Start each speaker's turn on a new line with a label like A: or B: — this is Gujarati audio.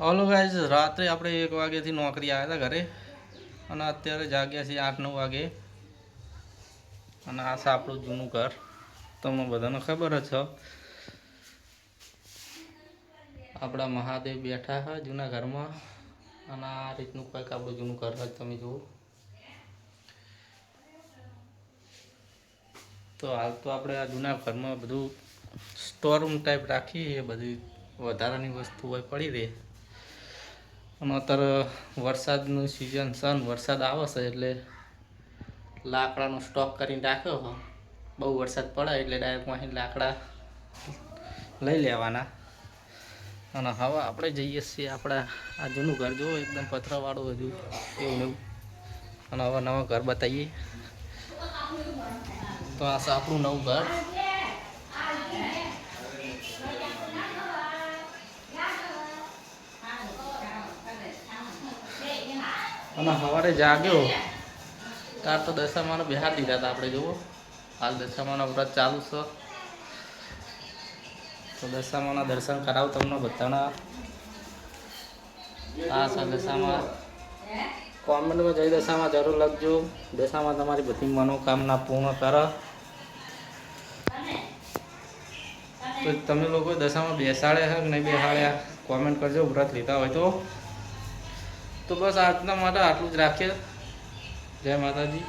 A: ઓલો ગાઈઝ રાત્રે આપણે એક વાગ્યાથી નોકરી આવ્યા હતા ઘરે. અને અત્યારે જાગ્યા છીએ આઠ નવ વાગે. અને આ છે આપણું જૂનું ઘર. તમને બધાને ખબર જ છે આપણા મહાદેવ બેઠા છે જૂના ઘરમાં. અને આ રીતનું કંઈક આપણું જૂનું ઘર છે તમે જુઓ. તો હાલ તો આપણે આ જૂના ઘરમાં બધું સ્ટોર રૂમ ટાઈપ રાખીએ બધી વધારાની વસ્તુ હોય પડી રહે. અને અત્યારે વરસાદનું સિઝન છે ને વરસાદ આવે છે એટલે લાકડાનો સ્ટોક કરીને રાખ્યો બહુ વરસાદ પડે એટલે ડાયરેક્ટ અહીં લાકડા લઈ લેવાના. અને હવે આપણે જઈએ છીએ આપણા આ જૂનું ઘર, જુઓ એકદમ પથરાવાળું હજુ એવું એવું. અને હવે નવા ઘર બતાવીએ. તો આ આપણું નવું ઘર. અને સવારે જાગ્યો. તાર તો દશામાનો બિહાર દીધા હતા આપણે, જુઓ. હાલ દશામાનો વ્રત ચાલુ છે. તો દશામાના દર્શન કરાવ તમને બધાના. આ છે દશામાં. કોમેન્ટમાં જય દશામાં જરૂર લખજો. દશામાં તમારી બધી મનોકામના પૂર્ણ કરો. તો તમે લોકો દશામાં બેસાડ્યા છે કે નહીં બેસાડ્યા? કોમેન્ટ કરજો, વ્રત લીધા હોય તો. તો બસ આજના માટે આટલું જ રાખીએ. જય માતાજી.